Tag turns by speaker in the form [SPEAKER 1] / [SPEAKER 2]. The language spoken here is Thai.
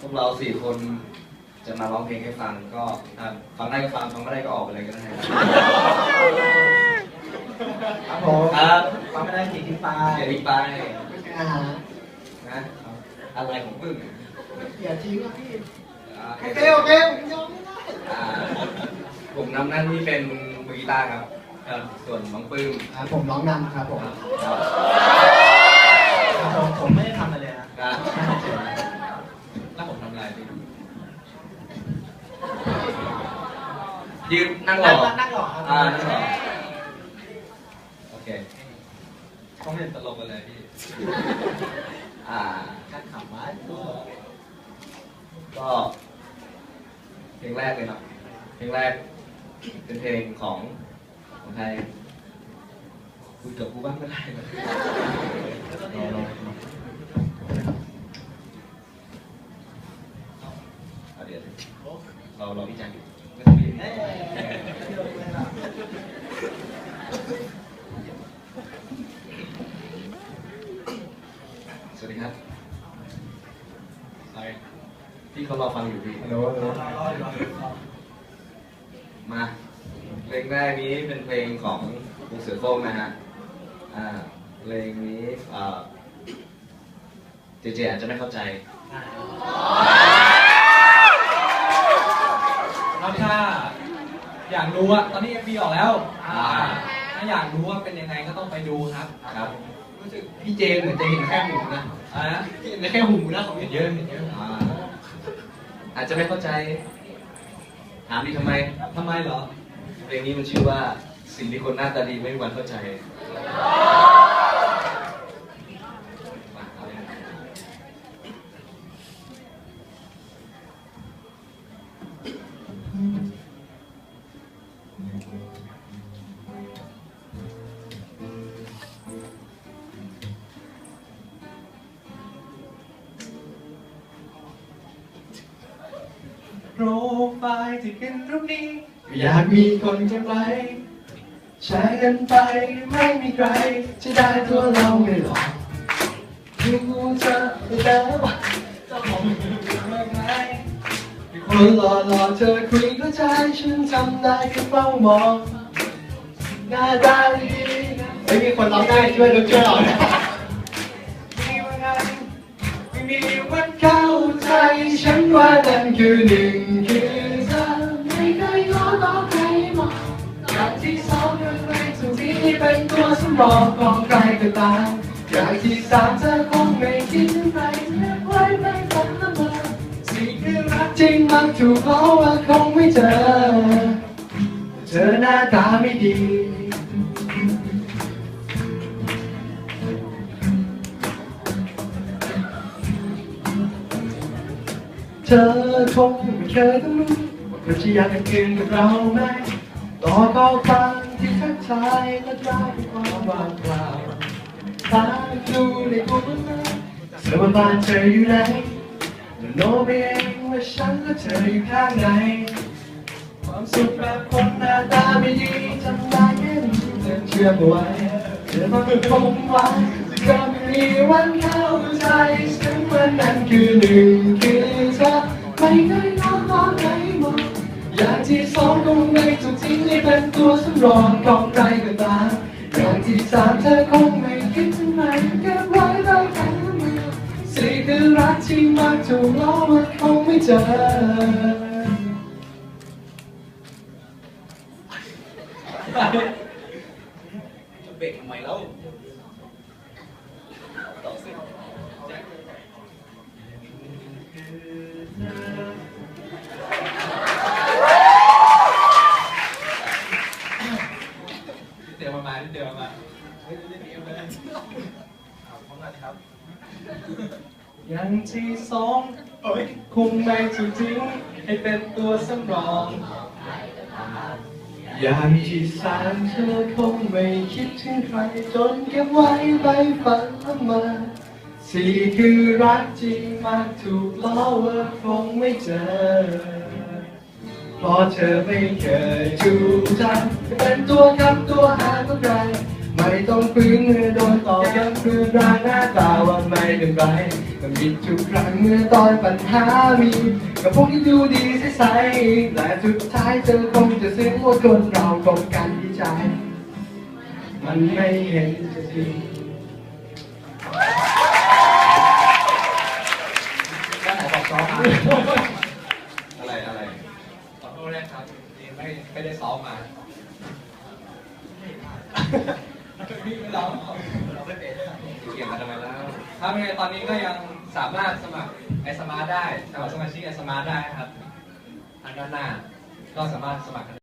[SPEAKER 1] พวกเราสี่คนจะมาร้องเพลงให้ฟังก็อะฟังได้ก็ฟังฟังไม่ได้ก็ออกไปเลยก็ได้ครับ
[SPEAKER 2] ครับผม
[SPEAKER 1] ครับ
[SPEAKER 2] ฟังไม่ได้กี่ทิ้งไป
[SPEAKER 1] เดี๋ยวนี้ไป
[SPEAKER 2] อ่าฮะ
[SPEAKER 1] นะอะไรของมึง
[SPEAKER 2] อย่าทิ้งนะพี่
[SPEAKER 1] อ่า
[SPEAKER 2] โอเคโอเคผมยอมไม่ได้
[SPEAKER 1] อ่าผมนำหน้าที่เป็นมือกีตาร์ครับครับส่วนน้องปื้ม
[SPEAKER 2] อ่าผมร้องนำครับผม
[SPEAKER 1] ครับ
[SPEAKER 2] ครับผมผมไม่ ยืน
[SPEAKER 1] นั่งรอ
[SPEAKER 2] นั่งรอครับ
[SPEAKER 1] อ่านั่งรอโอเคต้องเล่นตลกกันเลยพี่ อ่า
[SPEAKER 2] การขำไว้
[SPEAKER 1] ก็ เพลงแรกเลยครับ เพลงแรก เป็นเพลงของของใครคุยกับกูบ้างก็ได้นะ เดี๋ยวเราเราพี่แจ็คอยู่ไม่ต้องพี่
[SPEAKER 2] เอ้ย
[SPEAKER 1] สวัสดีครับใช่พี่เขารอฟังอยู่พี่
[SPEAKER 2] ฮัลโหลฮัลโหลรออยู่รอ
[SPEAKER 1] มาเพลงแรกนี้เป็นเพลงของวงเสือโคร่งนะฮะอ่าเพลงนี้เอ่อเจเจอาจจะไม่เข้าใจ
[SPEAKER 3] ครับถ้าอยากรู้อะตอนนี้ MV ออกแล้ว
[SPEAKER 1] อ่า
[SPEAKER 3] ถ้าอยากรู้ว่าเป็นยังไงก็ต้องไปดูครับ
[SPEAKER 1] ครับ รู้สึกพี่เจเหมือนจะเห็นแค่หูนะ
[SPEAKER 3] อ่า
[SPEAKER 1] เห็นแค่หูนะของ
[SPEAKER 3] เห็
[SPEAKER 1] พี่
[SPEAKER 3] นเยอะเห็นเยอะ
[SPEAKER 1] อ่าอาจจะไม่เข้าใจ ถามดิทำไม
[SPEAKER 3] ทำไมเหรอ
[SPEAKER 1] เพลงนี้มันชื่อว่าสิ่งที่คนหน้าตาดีไม่มีวันเข้าใจ
[SPEAKER 3] โปรไฟล์ที่ขึ้นรูปนี้
[SPEAKER 2] อยากมีคนเก็บไว้แชร์กันไปไม่มีใครจะได้ตัวเราไม่หรอกดูเธอแล้ว คนหล่อหล่อๆเธอคุยกับใจฉันจำได้แค่เฝ้ามองหน้าตาดีไม่มีคนร้องได้ช่วยเราช่วยเรานะมีวันไหนไม่มีวันเข้าใจฉันว่านั่นคือหนึ่งคือเธอไม่เคยง้อต่อใครมองอย่างที่สองยังไม่ทุกที่เป็นตัวสำรองของใครก็ตามอยางที่สามเธอคงไม่คิดถึงใคร มันถูกล้อว่าคงไม่เจอเธอหน้าตาไม่ดีเธอคงไม่เคยต้องรู้ว่าเธอจะอยากคืนกับเราไหมต่อข้อความที่ทักทายและกลายเป็นความว่างเปล่าตาดูในตัวมันเธอว่าบ้านเธออยู่ไหนโน้ไปเอง ว่าฉันและเธออยู่ข้างใน ความสุขแบบคนหน้าตาไม่ดีจำได้แค่นี้เธอเชื่อมไว้เธอมันคงไว้จะไม่มีวันเข้าใจฉันว่านั่นคือหนึ่งคือเธอไม่เคยนอนนอนไหนมองอย่างที่สองคงไม่ถูกทิ้งให้เป็นตัวสำรองของใครก็ตามอย่างที่สามเธอคงไม่คิดถึงไหนเก็บไว้ได้แค่มือสี่ คือรักที่มักถูกล้อว่าคงไม่เจอ
[SPEAKER 1] จะเบรกทำไมแล้วต่อสิ
[SPEAKER 3] นิดเดี๋ยวมาเดี๋ยวมาเฮ้ยเล่นเองเลยเอาพร้อมกันครับ อย่างที่สองเอ้ยคงไม่ถูกทิ้งให้เป็นตัวสำรอง
[SPEAKER 2] อย่างที่สามเธอคงไม่คิดถึงใครจนเก็บไว้ไปฝันละเมาสี่คือรักจริงมากถูกล้อว่าคงไม่เจอเพราะเธอไม่เคยถูกใจเป็นตัวคำตัวหาของใครไม่ต้องฟื้นเมื่อโดนต่อกย้ำเพื่อร่างหน้าตาว่าไม่เป็นไร มันมีทุกครั้งเมื่อตอนปัญหามีกับพวกที่ดูดีใสๆและสุดท้ายเธอคงจะซึ้งว่าคนเราคงกันที่ใจ มันไม่เห็นจะจริง
[SPEAKER 3] ก็ไหนบอกซ้อมมา
[SPEAKER 1] อะไรอะไร
[SPEAKER 3] ขอโทษนะครับนี่ไม่ไม่ได้ซ้อมมาพี่ไม่ร้องเราไม่เป็น
[SPEAKER 1] เกี่ยงกันทำไมแล้ว
[SPEAKER 3] ถ้าไม่งั้นตอนนี้ก็ยังสามารถสมัครไอสมาร์ได้สมัครสมาชิกไอสมาร์ได้ครับ ทางด้านหน้าก็สามารถสมัครกัน